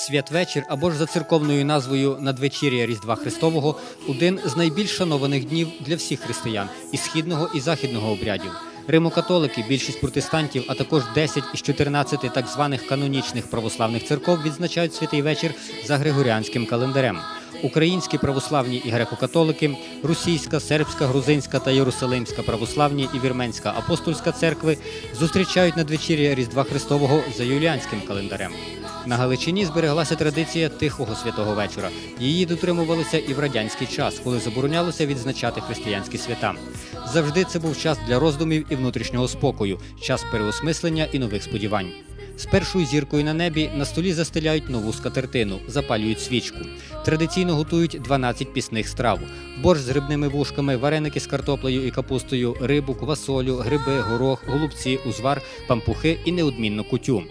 Святвечір або ж за церковною назвою Надвечір'я Різдва Христового один з найбільш шанованих днів для всіх християн і східного і західного обрядів. Римокатолики, більшість протестантів, а також 10 із 14 так званих канонічних православних церков відзначають святий вечір за григоріанським календарем. Українські православні і греко-католики, російська, сербська, грузинська та єрусалимська православні і вірменська апостольська церкви зустрічають надвечір'я Різдва Христового за юліанським календарем. На Галичині збереглася традиція тихого святого вечора. Її дотримувалися і в радянський час, коли заборонялося відзначати християнські свята. Завжди це був час для роздумів і внутрішнього спокою, час переосмислення і нових сподівань. З першою зіркою на небі на столі застеляють нову скатертину, запалюють свічку. Традиційно готують 12 пісних страв: борщ з грибними вушками, вареники з картоплею і капустою, рибу, квасолю, гриби, горох, голубці, узвар, пампухи і неодмінно кутю.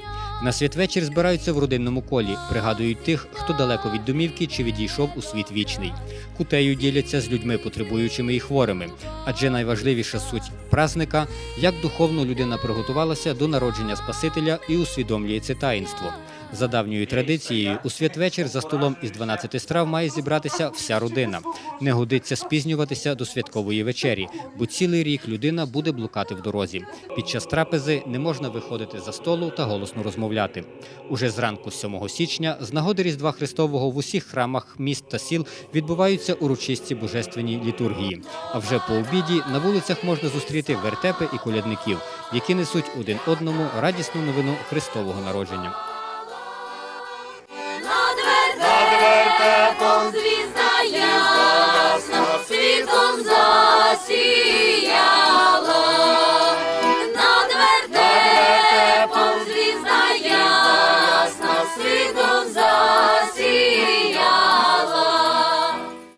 На святвечір збираються в родинному колі, пригадують тих, хто далеко від домівки чи відійшов у світ вічний. Кутею діляться з людьми, потребуючими і хворими. Адже найважливіша суть празника, як духовно людина приготувалася до народження Спасителя і усвідомлює це таїнство. За давньою традицією, у святвечір за столом із 12 страв має зібратися вся родина. Не годиться спізнюватися до святкової вечері, бо цілий рік людина буде блукати в дорозі. Під час трапези не можна виходити за столу та голосно розмовляти. Уже зранку 7 січня з нагоди Різдва Христового в усіх храмах міст та сіл відбуваються урочисті божественні літургії. А вже по обіді на вулицях можна зустріти вертепи і колядників, які несуть один одному радісну новину Христового народження.